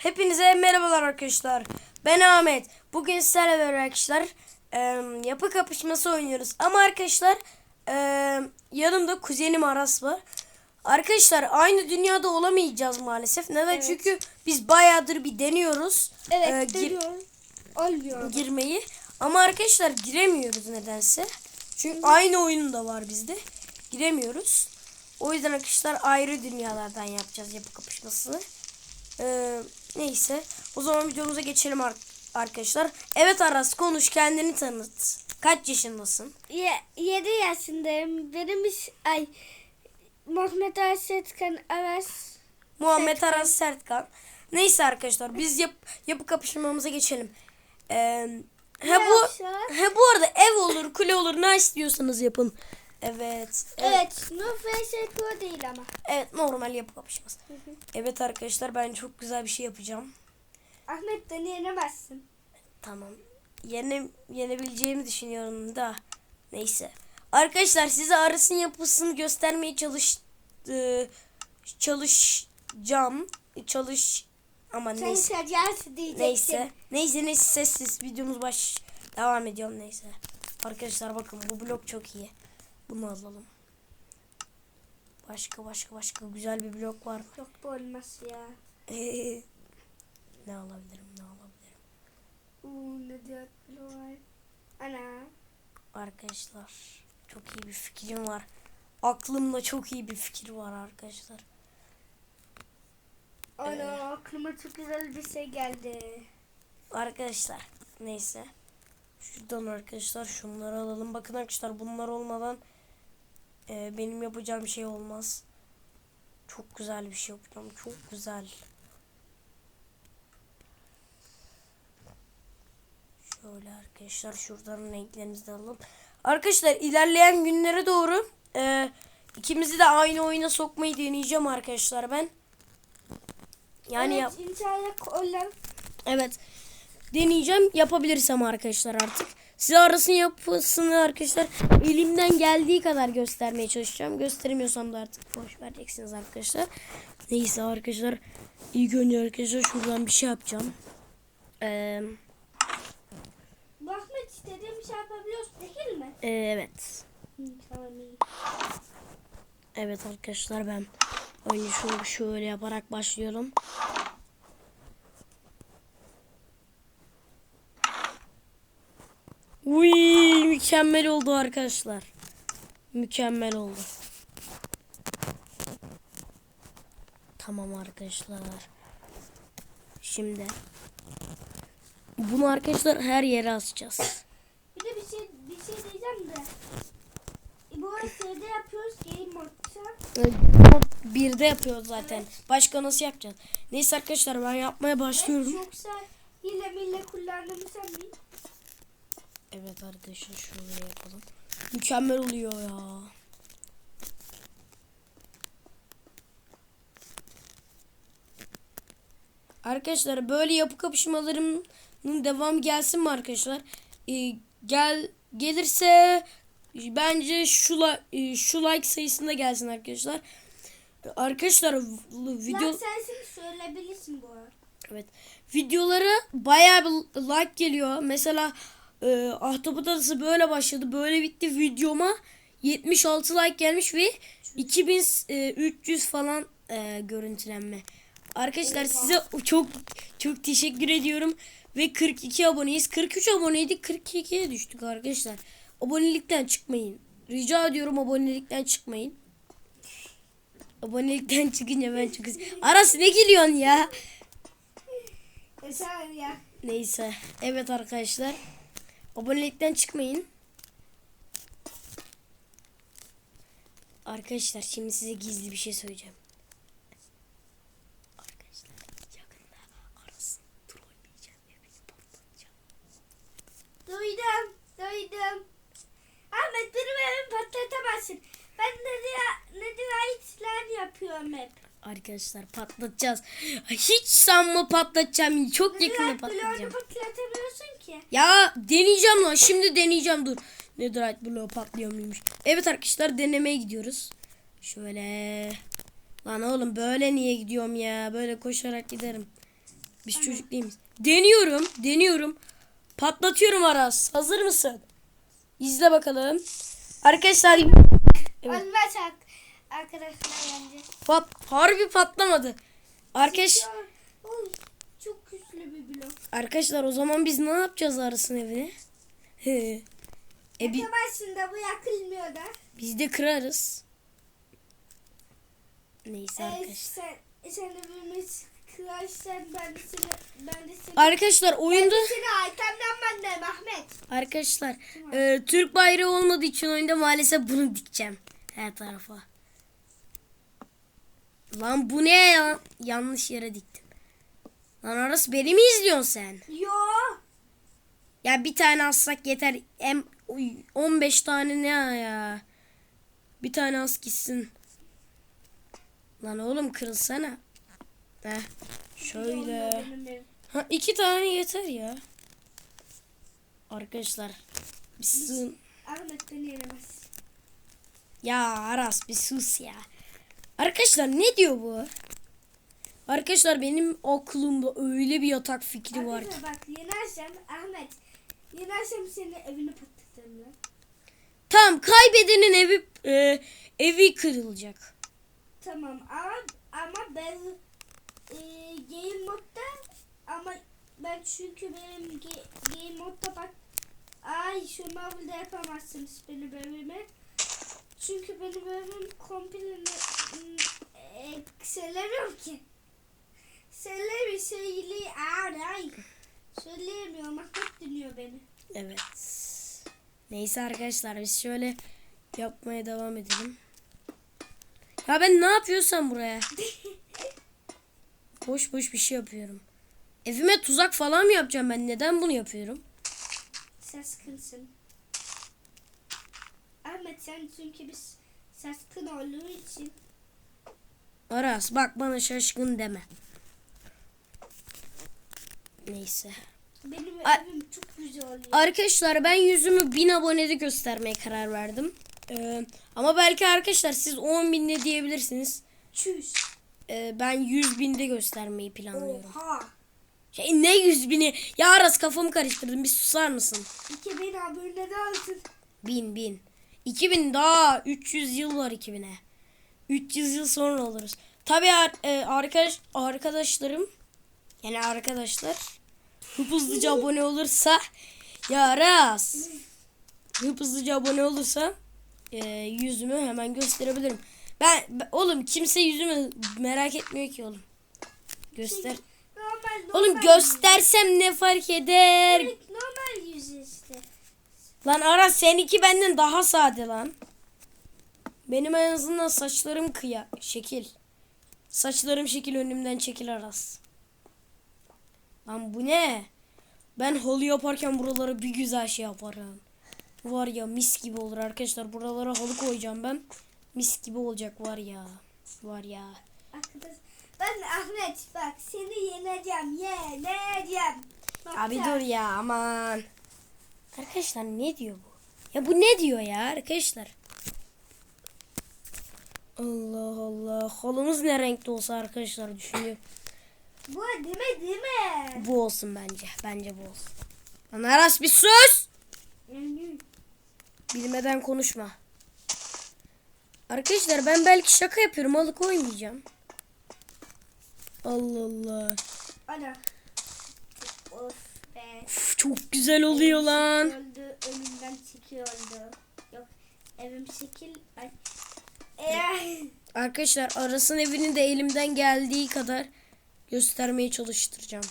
Hepinize merhabalar arkadaşlar. Ben Ahmet. Bugün sizlerle beraber arkadaşlar e, yapı kapışması oynuyoruz. Ama arkadaşlar e, yanımda kuzenim Aras var. Arkadaşlar aynı dünyada olamayacağız maalesef. Neden? Evet. Çünkü biz bayağıdır bir deniyoruz. Evet e, gir-. Olmuyor. girmeyi. Ama arkadaşlar giremiyoruz nedense. Çünkü aynı oyun da var bizde. Giremiyoruz. O yüzden arkadaşlar ayrı dünyalardan yapacağız yapı kapışmasını. Ee, neyse. O zaman videomuza geçelim ar- arkadaşlar. Evet Aras konuş kendini tanıt. Kaç yaşındasın? Ye, 7 yaşındayım. Benim iş ay Muhammed Asetkan Aras. Muhammed Sertkan. Aras Sertkan. Neyse arkadaşlar biz yap yapı kapışmamıza geçelim. Ee, he bu he bu arada ev olur, kule olur ne istiyorsanız yapın. Evet. Evet. Nur vs Pro değil ama. Evet normal yapı kapışması. Evet arkadaşlar ben çok güzel bir şey yapacağım. Ahmet beni yenemezsin. Tamam. Yene, yenebileceğimi düşünüyorum da. Neyse. Arkadaşlar size arasın yapısını göstermeye çalış e, çalışacağım. Çalış ama Sen neyse. Neyse. Neyse neyse sessiz videomuz baş devam ediyorum neyse. Arkadaşlar bakın bu blok çok iyi. Bunu alalım. Başka başka başka güzel bir blok var mı? Yok bu olmaz ya. ne alabilirim ne alabilirim? Uuu ne diyor var. Ana. Arkadaşlar çok iyi bir fikrim var. Aklımda çok iyi bir fikir var arkadaşlar. Ana aklıma çok güzel bir şey geldi. Arkadaşlar neyse. Şuradan arkadaşlar şunları alalım. Bakın arkadaşlar bunlar olmadan e, benim yapacağım şey olmaz. Çok güzel bir şey yapacağım. Çok güzel. Şöyle arkadaşlar şuradan renklerimizi de alalım. Arkadaşlar ilerleyen günlere doğru e, ikimizi de aynı oyuna sokmayı deneyeceğim arkadaşlar ben. Yani yap- evet, olur. Evet. Deneyeceğim. Yapabilirsem arkadaşlar artık. Size arasın yapısını arkadaşlar elimden geldiği kadar göstermeye çalışacağım. Gösteremiyorsam da artık boş vereceksiniz arkadaşlar. Neyse arkadaşlar. İlk önce arkadaşlar şuradan bir şey yapacağım. Ee, Ahmet istediğim bir şey yapabiliyoruz değil mi? evet. Evet arkadaşlar ben önce şunu şöyle yaparak başlıyorum. Uy mükemmel oldu arkadaşlar. Mükemmel oldu. Tamam arkadaşlar. Şimdi bunu arkadaşlar her yere asacağız. Bir de bir şey bir şey diyeceğim de. E, Bu arada şeyde yapıyoruz game modda. Bir de yapıyoruz zaten. Başka nasıl yapacağız? Neyse arkadaşlar ben yapmaya başlıyorum. Yoksa hile mille kullandığımı sanmayın. Evet arkadaşlar şöyle yapalım. Mükemmel oluyor ya. Arkadaşlar böyle yapı kapışmalarımın devam gelsin mi arkadaşlar? Ee, gel gelirse bence şu la- e, şu like sayısında gelsin arkadaşlar. Arkadaşlar video Lan sensin söyleyebilirsin bu arada. Evet. Videolara bayağı bir like geliyor. Mesela e, Ahtapot Adası böyle başladı. Böyle bitti videoma 76 like gelmiş ve 2300 falan e, görüntülenme. Arkadaşlar size çok çok teşekkür ediyorum. Ve 42 aboneyiz. 43 aboneydik. 42'ye düştük arkadaşlar. Abonelikten çıkmayın. Rica ediyorum abonelikten çıkmayın. Abonelikten çıkınca ben çok. Aras ne gülüyorsun ya? E ya. Neyse. Evet arkadaşlar. Abonelikten çıkmayın. Arkadaşlar şimdi size gizli bir şey söyleyeceğim. Arkadaşlar yakında arasın trolleyeceğim ve bizi patlatacağım. Duydum. Duydum. Ahmet benim evimi patlatamazsın. Ben ne diye ne diye yapıyorum hep. Arkadaşlar patlatacağız. Hiç sanma patlatacağım. Çok yakında patlatacağım. patlatamıyorsun ki. Ya deneyeceğim lan. Şimdi deneyeceğim dur. Netherite bloğu patlıyor muymuş? Evet arkadaşlar denemeye gidiyoruz. Şöyle. Lan oğlum böyle niye gidiyorum ya? Böyle koşarak giderim. Biz çocuk değil miyiz? Deniyorum. Deniyorum. Patlatıyorum Aras. Hazır mısın? İzle bakalım. Arkadaşlar Evet. Olmaz ak- arkadaşlar bence. pat, harbi patlamadı. Arkadaş, Oy, çok güçlü bir blok. arkadaşlar o zaman biz ne yapacağız Aras'ın evini? E bi- Yakamazsın da bu yakılmıyor da. biz de kırarız. Neyse Ee, arkadaşlar. sen, sen evimiz kırarsan ben de seni, ben de seni, Arkadaşlar ben oyunda de seni arkamdan ben de Ahmet. arkadaşlar e, Türk bayrağı olmadığı için oyunda maalesef bunu dikeceğim her tarafa. Lan bu ne ya? Yanlış yere diktim. Lan Aras beni mi izliyorsun sen? Yo. Ya bir tane alsak yeter. Uy, 15 tane ne ya? Bir tane az gitsin. Lan oğlum kırılsana. Heh. Şöyle. Ha iki tane yeter ya. Arkadaşlar. Bir sığın. Ya Aras bir sus ya. Arkadaşlar ne diyor bu? Arkadaşlar benim aklımda öyle bir yatak fikri var ki. Bak yenersem Ahmet. Yenersem senin evini patlatırım lan. Tamam kaybedenin evi e, evi kırılacak. Tamam ama ama ben e, game modda ama ben çünkü benim ge, game modda bak ay şu da yapamazsınız benim evime. Çünkü benim evim komple söylemiyorum ki. Söyle ay ay. Söyleyemiyorum Ahmet dinliyor beni. Evet. Neyse arkadaşlar biz şöyle yapmaya devam edelim. Ya ben ne yapıyorsam buraya? Boş boş bir şey yapıyorum. Evime tuzak falan mı yapacağım ben? Neden bunu yapıyorum? Saskınsın. Ahmet sen çünkü biz saskın olduğu için Aras bak bana şaşkın deme. Neyse. benim A- evim çok güzel oluyor. Arkadaşlar ben yüzümü 1000 abonede göstermeye karar verdim. Ee, ama belki arkadaşlar siz 10 binde diyebilirsiniz. Çüş. Ee, ben 100 binde göstermeyi planlıyorum. Oha. Şey, ne 100 bini? Ya Aras kafamı karıştırdım. Bir susar mısın? 2000 abone de aldın. 1000 bin. 2000 daha 300 yıl var 2000'e. 300 yıl sonra oluruz. Tabii ar- e, arkadaş arkadaşlarım yani arkadaşlar hızlıca abone olursa ya Aras hıp hızlıca abone olursa e, yüzümü hemen gösterebilirim. Ben, ben- oğlum kimse yüzümü merak etmiyor ki oğlum. Göster. Normal normal. Oğlum göstersem ne fark eder? Normal yüz işte. Lan Aras seninki benden daha sade lan. Benim en azından saçlarım kıya şekil. Saçlarım şekil önümden çekil Aras. Lan bu ne? Ben halı yaparken buralara bir güzel şey yaparım. Var ya mis gibi olur arkadaşlar. Buralara halı koyacağım ben. Mis gibi olacak var ya. Var ya. Arkadaş ben Ahmet bak seni yeneceğim yeneceğim. Bak Abi dur ya aman. Arkadaşlar ne diyor bu? Ya bu ne diyor ya arkadaşlar? Allah Allah. Halımız ne renkte olsa arkadaşlar düşünüyorum. Bu değil mi değil mi? Bu olsun bence. Bence bu olsun. Lan Aras bir sus. Bilmeden konuşma. Arkadaşlar ben belki şaka yapıyorum. Halı koymayacağım. Allah Allah. ana. Of be. Uf, çok güzel oluyor lan. Öldü önümden çekiyordu. Yok evim şekil. Ay. Arkadaşlar Aras'ın evini de elimden geldiği kadar göstermeye çalıştıracağım.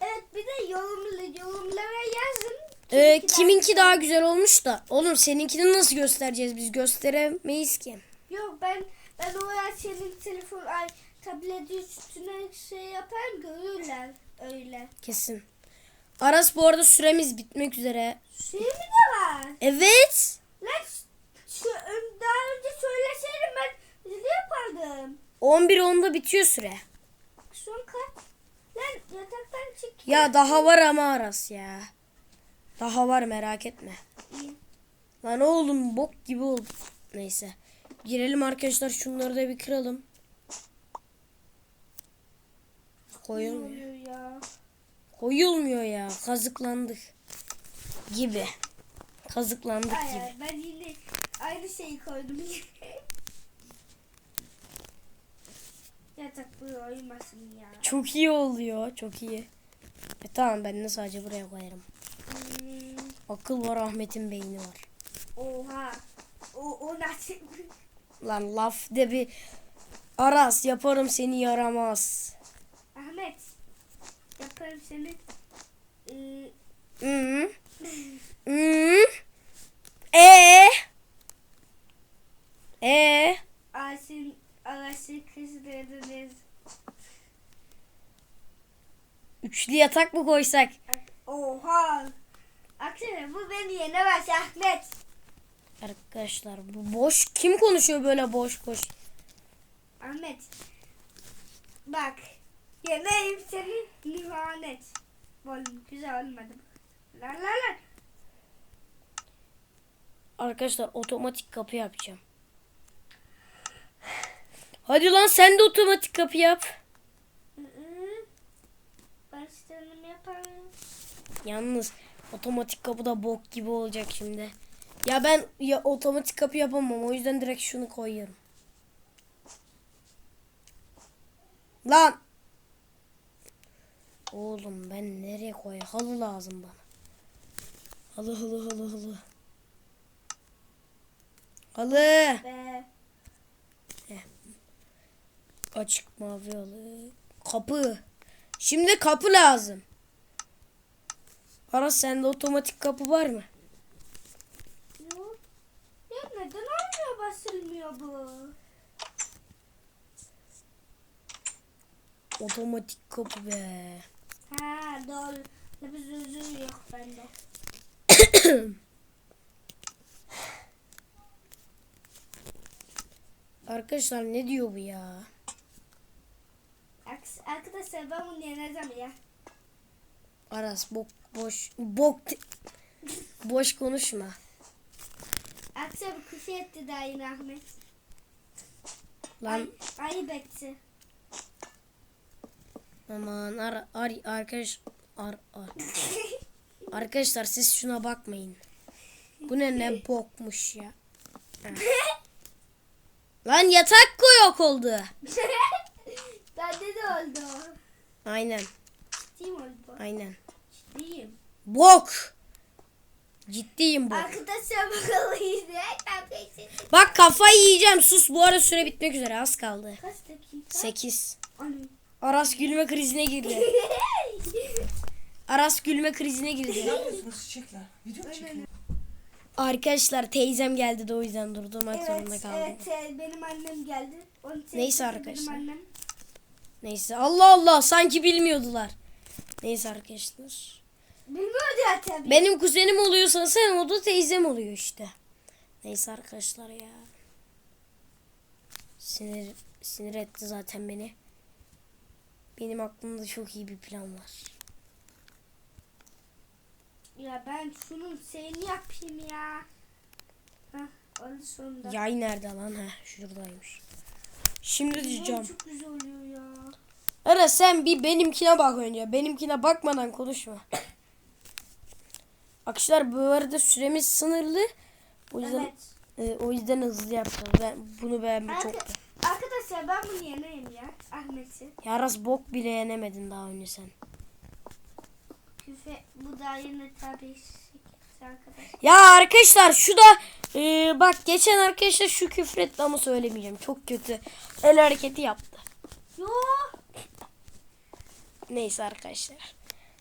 Evet bir de yorumla, yorumlara yazın. Ee, Kiminki daha güzel olmuş da. Oğlum seninkini nasıl göstereceğiz biz? Gösteremeyiz ki. Yok ben ben oraya senin telefon ay tablet üstüne şey yaparım görürler öyle. Kesin. Aras bu arada süremiz bitmek üzere. Şey mi de var? Evet. Ön- daha önce söyleseydin ben ne yapardım? 11.10'da bitiyor süre. An kaç? Lan yataktan çık. Ya daha var ama Aras ya. Daha var merak etme. İyi. Lan oğlum bok gibi oldu. Neyse. Girelim arkadaşlar şunları da bir kıralım. Koyulmuyor. ya? Koyulmuyor ya. Kazıklandık. Gibi. Kazıklandık Ay, gibi. ben yine aynı şeyi koydum. Yatak buraya uyumasın ya. Çok iyi oluyor. Çok iyi. E tamam ben de sadece buraya koyarım. Hmm, Akıl var Ahmet'in beyni var. oha. O, o nasıl? Lan laf de bir Aras yaparım seni yaramaz. Ahmet. Yaparım seni. Ee, Hı. Hı. E. E. Asin, Alasın kızlarınız. Üçlü yatak mı koysak? Oha. Aksine bu beni yenemez Ahmet. Arkadaşlar bu boş kim konuşuyor böyle boş boş? Ahmet. Bak. Yeneyim seni nihanet. Oğlum güzel olmadı. La la la. Arkadaşlar otomatik kapı yapacağım. Hadi lan sen de otomatik kapı yap. Hı. Başlarım yaparım. Yalnız otomatik kapı da bok gibi olacak şimdi. Ya ben ya otomatik kapı yapamam. O yüzden direkt şunu koyuyorum. Lan. Oğlum ben nereye koy? Halı lazım bana. Halı halı halı halı. Halı. Açık mavi halı. Kapı. Şimdi kapı lazım. Aras sende otomatik kapı var mı? yok. Ya neden olmuyor basılmıyor bu? Otomatik kapı be. Ha doğru. Biz özür yok bende. Arkadaşlar ne diyor bu ya? Arkadaşlar ben bunu yeneceğim ya. Aras bok boş bok boş konuşma. Bir küfür etti daha yine Ahmet. Lan Ay, ayıp etti. aman ar, ar arkadaş ar, ar. Arkadaşlar siz şuna bakmayın. Bu ne ne bokmuş ya. Lan yatak yok oldu. Bende de oldu. Aynen. Ciddiyim oldu bu. Aynen. Ciddiyim. Bok. Ciddiyim bok. Arkadaşlar bakılıydı. Kardeşim. Bak kafayı yiyeceğim. Sus bu ara süre bitmek üzere. Az kaldı. Kaç dakika? 8. Anam. Aras gülme krizine girdi. Aras gülme krizine girdi. yapıyorsunuz çiçekler? Video mu çekiyor? Arkadaşlar teyzem geldi de o yüzden durdurmak zorunda evet, kaldım. evet, benim annem geldi. Onun Neyse arkadaşlar. Annem. Neyse Allah Allah sanki bilmiyordular. Neyse arkadaşlar. Bilmiyordu ya tabii. Benim kuzenim oluyorsa sen o da teyzem oluyor işte. Neyse arkadaşlar ya. Sinir sinir etti zaten beni. Benim aklımda çok iyi bir plan var. Ya ben şunun şeyini yapayım ya. Hah oldu sonunda. Yay nerede lan? Heh şuradaymış. Şimdi diyeceğim. Çok güzel oluyor ya. Ara sen bir benimkine bak önce. Benimkine bakmadan konuşma. Arkadaşlar bu arada süremiz sınırlı. O yüzden Evet. e, o yüzden hızlı yapacağız. Ben bunu beğendim çok. Arka- arkadaşlar ben bunu yeneyim ya. Ahmet'i. Yaras bok bile yenemedin daha önce sen. Bu da yine tabii arkadaşlar. Ya arkadaşlar şu da e, bak geçen arkadaşlar şu küfretti ama söylemeyeceğim. Çok kötü el hareketi yaptı. Yo. Neyse arkadaşlar.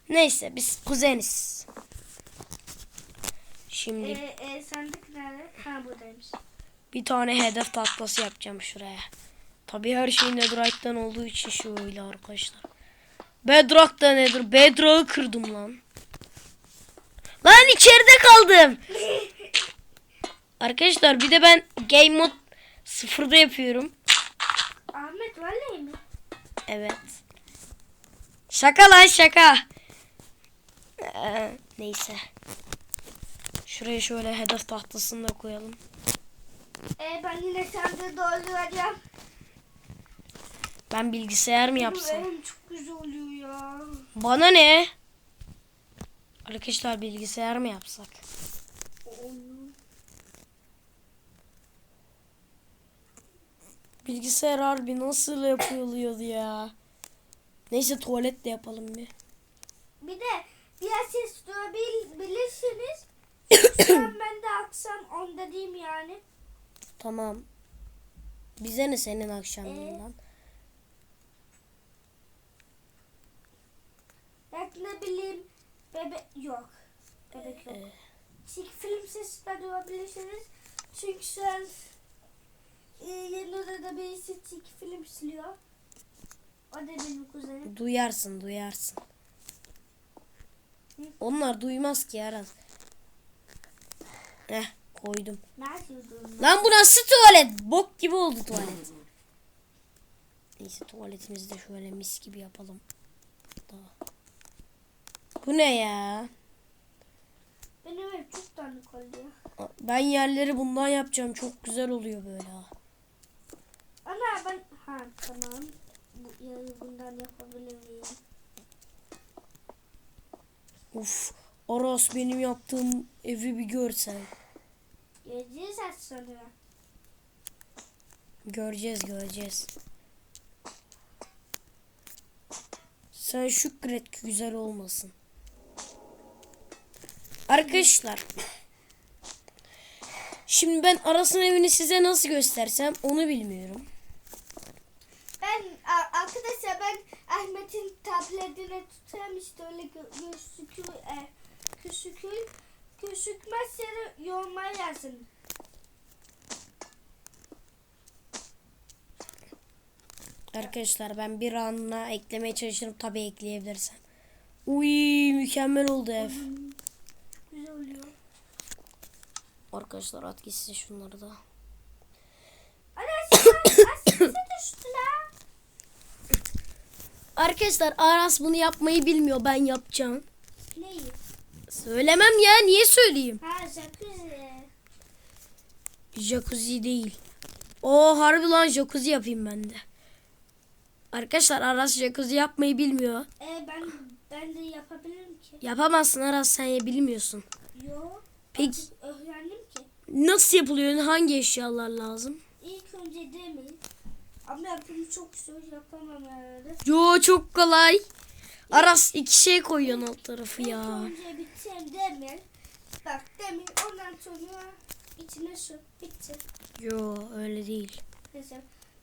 Neyse biz kuzeniz. Şimdi Ee, e, sandık nerede? Ha buradaymış. bir tane hedef taklası yapacağım şuraya. Tabii her şey Netherite'den olduğu için şöyle arkadaşlar. Bedrock da nedir? Bedrock'ı kırdım lan. Lan içeride kaldım. Arkadaşlar bir de ben game mod sıfırda yapıyorum. Ahmet vallahi mi? Evet. Şaka lan şaka. Ee, neyse. Şuraya şöyle hedef tahtasını da koyalım. Ee, ben yine sandığı dolduracağım. Ben bilgisayar mı Benim yapsam? evim çok güzel oluyor ya. Bana ne? Arkadaşlar bilgisayar mı yapsak? Bilgisayar harbi nasıl yapılıyordu ya? Neyse tuvalet de yapalım bir. Bir de biraz ses duyabilirsiniz. Ben de akşam onda diyeyim yani. Tamam. Bize ne senin akşamından? Belki ne bileyim bebek yok. Bebek yok. Ee, Çünkü film sesi de duyabilirsiniz. Çünkü şu an e, yeni odada birisi çiki film siliyor. O da benim kuzenim. duyarsın duyarsın. Onlar duymaz ki Aras. Heh koydum. Nerede? Lan bu nasıl tuvalet? Bok gibi oldu tuvalet. Neyse tuvaletimizi de şöyle mis gibi yapalım. Bu ne ya? Benim ev çok dağınık oluyor. Ben yerleri bundan yapacağım. Çok güzel oluyor böyle. Ana ben... Ha tamam. Bu yarı bundan yapabilir miyim? Uf. Aras benim yaptığım evi bir görsen. Geleceğiz az sonra. Göreceğiz göreceğiz. Sen şükret ki güzel olmasın. Arkadaşlar. Şimdi ben Aras'ın evini size nasıl göstersem onu bilmiyorum. Ben arkadaşlar ben Ahmet'in tabletine tutuyorum işte öyle gö- gözüküyor. E, gözüküyor. Gözükmezse de yoruma yazın. Arkadaşlar ben bir anla eklemeye çalışırım tabi ekleyebilirsem. Uy mükemmel oldu ev. Güzel oluyor. Arkadaşlar at gitsin şunları da. Arkadaşlar Aras bunu yapmayı bilmiyor ben yapacağım. Neyi? Söylemem ya niye söyleyeyim? Ha jacuzzi. Jacuzzi değil. O harbi lan jacuzzi yapayım ben de. Arkadaşlar Aras jacuzzi yapmayı bilmiyor. E ben ben de yapabilirim ki. Yapamazsın Aras sen ya bilmiyorsun. Yo. Peki Öğrendim ki. Nasıl yapılıyor? Hangi eşyalar lazım? İlk önce demir. Ama yapımı çok zor yapamam herhalde. Yo çok kolay. Aras iki şey koyuyorsun alt tarafı İlk ya. önce bitsen demir. Bak demir ondan sonra içine su. Bitti. Yo öyle değil. Mesela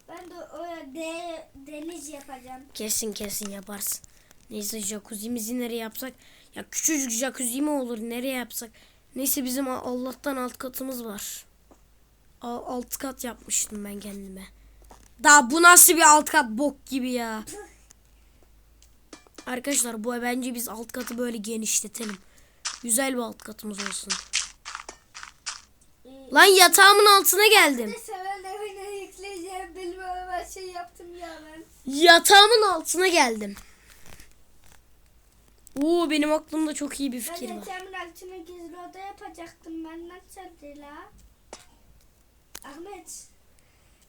ben de oraya de, deniz yapacağım. Kesin kesin yaparsın. Neyse jacuzzi'mizi nereye yapsak? Ya küçücük jacuzzi mi olur? Nereye yapsak? Neyse bizim Allah'tan alt katımız var. Alt kat yapmıştım ben kendime. Daha bu nasıl bir alt kat bok gibi ya. Arkadaşlar bu bence biz alt katı böyle genişletelim. Güzel bir alt katımız olsun. Ee, Lan yatağımın altına geldim. Yükleyeceğim. Her şey yaptım ya ben. Yatağımın altına geldim. Oo benim aklımda çok iyi bir Ben fikir var. yatağımın altına gizli oda yapacaktım. Benden çaldı la. Ahmet.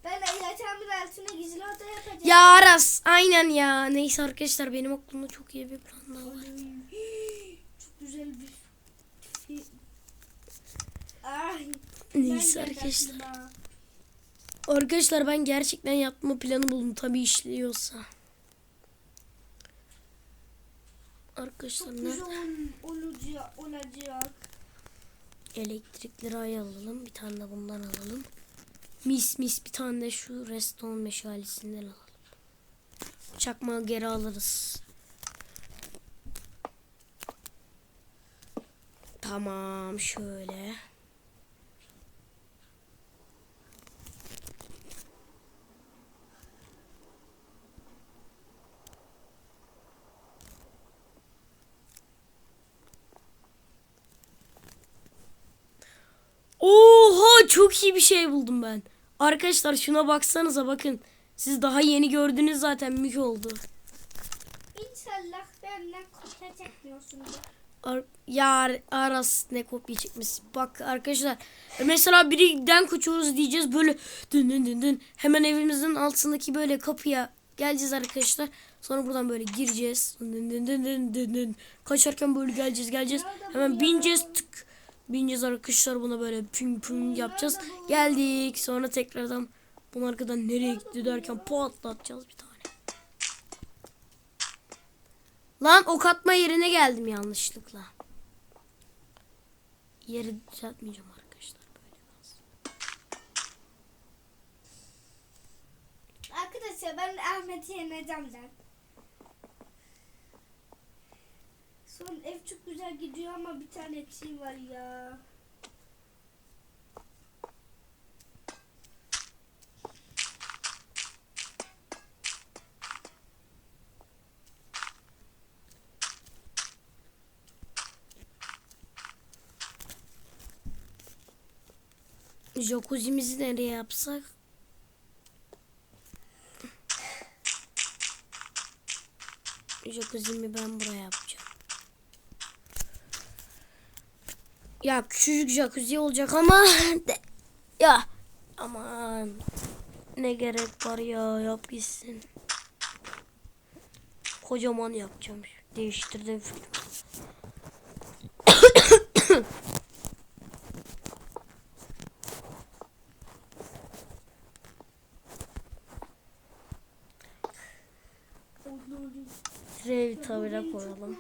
Ben yatağımın altına gizli oda yapacaktım. Ya Aras aynen ya. Neyse arkadaşlar benim aklımda çok iyi bir plan daha var. Çok güzel bir Ay. Neyse ben arkadaşlar. Arkadaşlar ben gerçekten yapma planı buldum. Tabii işliyorsa. Arkadaşlar Çok güzel ol- olacak. olacak. Elektrikleri alalım. Bir tane de bundan alalım. Mis mis bir tane de şu reston meşalesinden alalım. Çakmağı geri alırız. Tamam şöyle. Çok iyi bir şey buldum ben. Arkadaşlar şuna baksanıza bakın. Siz daha yeni gördünüz zaten mük oldu. İnşallah benden kopya çekmiyorsunuz. Ar ya Aras ne kopya çekmiş. Bak arkadaşlar mesela birinden kaçıyoruz diyeceğiz böyle dın dın dın dın. Hemen evimizin altındaki böyle kapıya Geleceğiz arkadaşlar. Sonra buradan böyle gireceğiz. Dın dın dın dın dın dın. Kaçarken böyle geleceğiz geleceğiz. Hemen bineceğiz tık. Bineceğiz arkadaşlar buna böyle püm püm yapacağız. Geldik. Sonra tekrardan bunu arkadan nereye gitti derken patlatacağız bir tane. Lan ok atma yerine geldim yanlışlıkla. Yeri düzeltmeyeceğim arkadaşlar. Böyle kalsın. Arkadaşlar ben Ahmet'i yeneceğim zaten. Son ev çok güzel gidiyor ama bir tane eksiği var ya. Jacuzzi'mizi nereye yapsak? Jacuzzi'mi ben buraya yapacağım. Ya küçücük jacuzzi olacak ama de- ya aman ne gerek var ya yap gitsin. Kocaman yapacağım. Değiştirdim fikri. Şuraya bir tabela koyalım.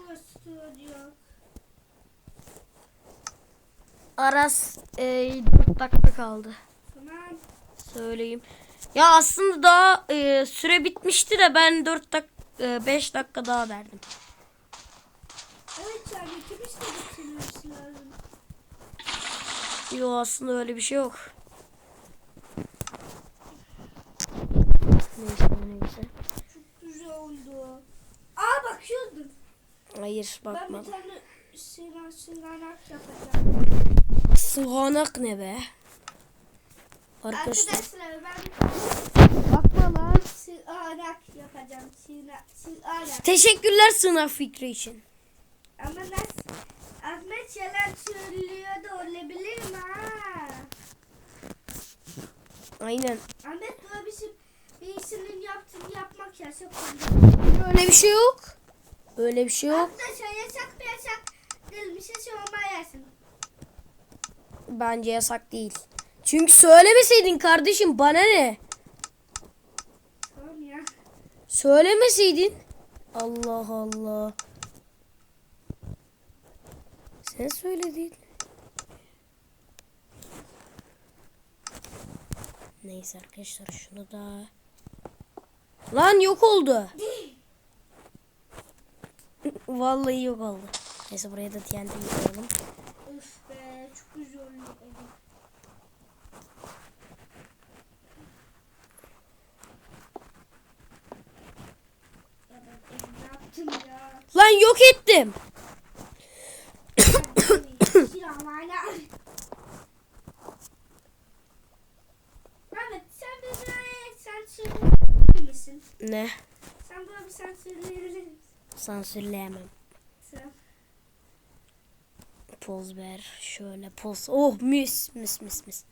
Aras e, 4 dakika kaldı. Tamam. Söyleyeyim. Ya aslında daha e, süre bitmişti de ben 4 dak 5 dakika daha verdim. Evet yani ikimiz de lazım. Yo aslında öyle bir şey yok. Neyse neyse. Çok güzel oldu. Aa bakıyordum. Hayır Ben bakma. bir tane sinan sinanak yapacağım. Suhanak ne be? Arkadaşlar. Arkadaşlar ben Bakma lan. sinanak yapacağım. Sinanak. Teşekkürler sınav fikri için. Ama nasıl? Ahmet yalan söylüyor da olabilir mi ha? Aynen. Ahmet böyle bir şey, birisinin yaptığını yapmak yasak oluyor. Öyle bir şey yok. Öyle bir şey yok. Arkadaşlar yasak bir yasak bir şey söylemezsin. Bence yasak değil. Çünkü söylemeseydin kardeşim bana ne? Tamam ya. Söylemeseydin. Allah Allah. Sen söyledin. Neyse arkadaşlar şunu da. Lan yok oldu. Vallahi yok oldu. Neyse buraya da TNT koyalım. Öf be çok güzel evim. Lan yok ettim. Ne? Sen böyle bir sen söyleyebilir misin? Sansürleyemem. Poz ver. Şöyle poz. Oh mis mis mis mis.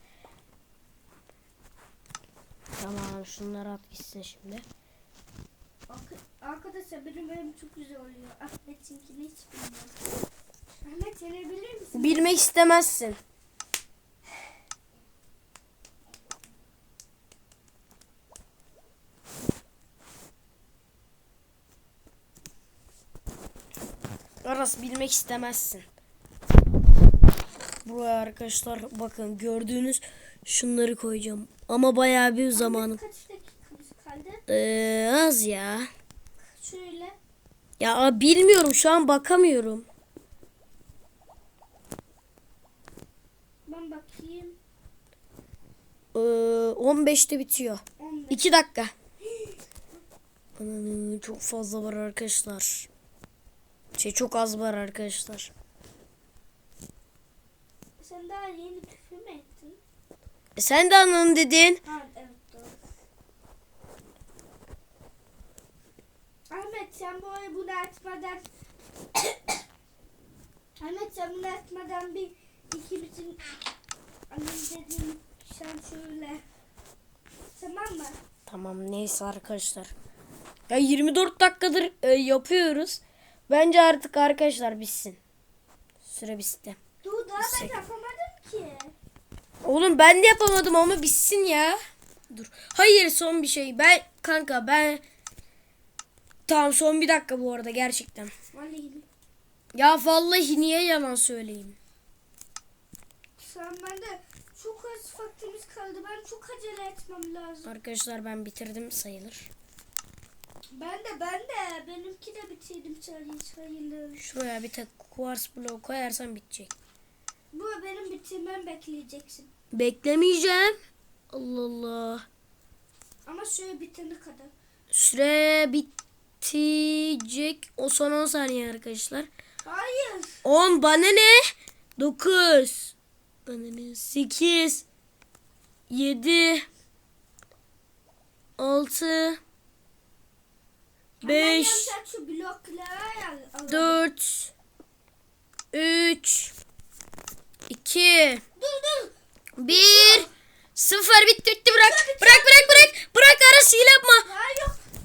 Tamam şunları at gitsin şimdi. Arka- Arkadaşlar benim evim çok güzel oluyor. Ahmet'inkini hiç bilmiyorum. Ahmet yenebilir misin? Bilmek istemezsin. Aras bilmek istemezsin. Buraya arkadaşlar bakın gördüğünüz şunları koyacağım. Ama bayağı bir zamanım. Kaç dakikamız kaldı? Ee, az ya. Şöyle. Ya bilmiyorum şu an bakamıyorum. Ben bakayım. Ee, 15'te bitiyor. 15. 2 dakika. Ananı çok fazla var arkadaşlar. Şey çok az var arkadaşlar. Sen daha yeni küfür mü ettin? E sen de ananı dedin. Ha evet doğru. Ahmet sen bu ay bunu açmadan Ahmet sen bunu açmadan bir ikimizin annem dediğim sen şöyle Tamam mı? Tamam neyse arkadaşlar. Ya 24 dakikadır e, yapıyoruz. Bence artık arkadaşlar bitsin. Süre bitti. Dur daha Sek- yapamadım ki. Oğlum ben de yapamadım ama bitsin ya. Dur. Hayır son bir şey. Ben kanka ben Tamam son bir dakika bu arada gerçekten. Vallahi. Ya vallahi niye yalan söyleyeyim? Sen bende çok az vaktimiz kaldı. Ben çok acele etmem lazım. Arkadaşlar ben bitirdim sayılır. Ben de ben de. Benimki de bitirdim sayı- sayılır. Şuraya bir tek kuvars bloğu koyarsan bitecek. Bu benim bitirmem bekleyeceksin. Beklemeyeceğim. Allah Allah. Ama şöyle bitene kadar. Süre bitecek. O son 10 saniye arkadaşlar. Hayır. 10 bana ne? 9 bana ne? 8 7 6 Hemen 5 yapacak şu bloklara al. al- 4 3 2 Dur dur. 1 0 bitti bitti bırak. Bırak bırak bırak. Bırak Aras hile yapma.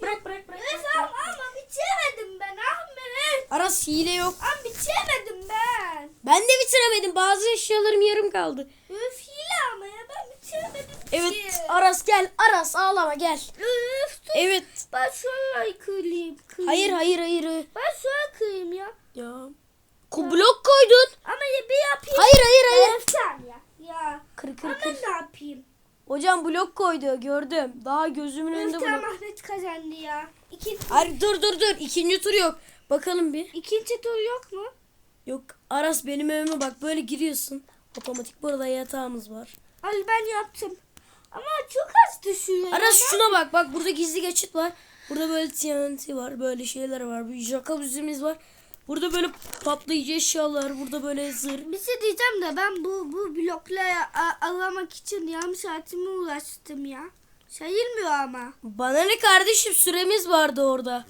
Bırak bırak bırak. Öf ama, bitiremedim ben Ahmet. Aras hile yok. Ama bitiremedim ben. Ben de bitiremedim. Bazı eşyalarım yarım kaldı. Öf hile ama ya ben bitiremedim Evet ki. Aras gel. Aras ağlama gel. Öf dur. Evet. Ben şöyle kırayım. kırayım. Hayır hayır hayır. Ben şöyle kırayım ya. Ya. Ko blok koydun. Ama ya bir yapayım. Hayır hayır hayır. Öf sen ya. Ya. Kır kır Ama kır. ne yapayım? Hocam blok koydu gördüm. Daha gözümün önünde Öf tamam blok. Ahmet kazandı ya. İkinci, Hayır dur dur dur. İkinci tur yok. Bakalım bir. ikinci tur yok mu? Yok. Aras benim evime bak böyle giriyorsun. Otomatik burada yatağımız var. Ay ben yaptım. Ama çok az düşüyor. Aras ya. şuna bak. Bak burada gizli geçit var. Burada böyle TNT var. Böyle şeyler var. Bir jacuzzi'miz var. Burada böyle patlayıcı eşyalar. Burada böyle zırh. Bir şey diyeceğim de ben bu bu blokları a- alamak için yarım saatimi uğraştım ya. Sayılmıyor ama. Bana ne kardeşim süremiz vardı orada.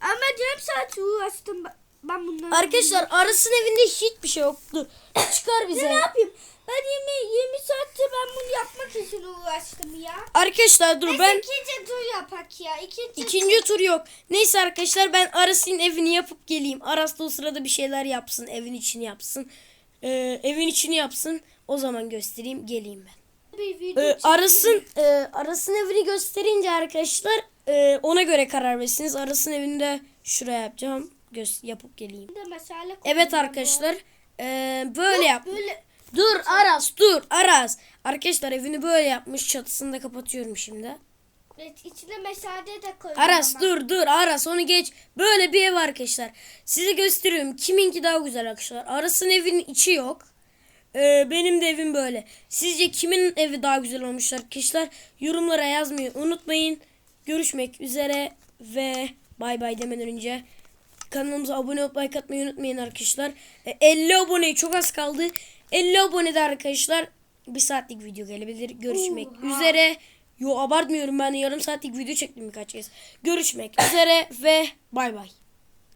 Ama yarım saat uğraştım ben- bunları. Arkadaşlar Aras'ın evinde hiçbir şey yoktu. Çıkar bize. ne yapayım? Ben 20, 20 saatte ben bunu yapmak için uğraştım ya. Arkadaşlar dur Neyse, ben ikinci tur yapak ya. İkinci, ikinci tur yok. Neyse arkadaşlar ben Aras'ın evini yapıp geleyim. Aras da o sırada bir şeyler yapsın. Evin içini yapsın. Ee, evin içini yapsın. O zaman göstereyim geleyim ben. Ee. Aras'ın e, Aras'ın evini gösterince arkadaşlar e, ona göre karar verirsiniz. Aras'ın evinde şuraya yapacağım. Yapıp geleyim. Evet arkadaşlar e, böyle ya. yap. Böyle Dur Aras dur Aras. Arkadaşlar evini böyle yapmış. Çatısını da kapatıyorum şimdi. evet, içine mesade de koyacağım. Aras ama. dur dur Aras onu geç. Böyle bir ev arkadaşlar. Size gösteriyorum. Kiminki daha güzel arkadaşlar. Aras'ın evinin içi yok. Ee, benim de evim böyle. Sizce kimin evi daha güzel olmuş arkadaşlar? Yorumlara yazmayı unutmayın. Görüşmek üzere ve bay bay demeden önce kanalımıza abone olup like atmayı unutmayın arkadaşlar. Ee, 50 abone çok az kaldı. 50 abonede arkadaşlar bir saatlik video gelebilir. Görüşmek Oha. üzere. Yo abartmıyorum ben yarım saatlik video çektim birkaç kez. Görüşmek üzere ve bay bay.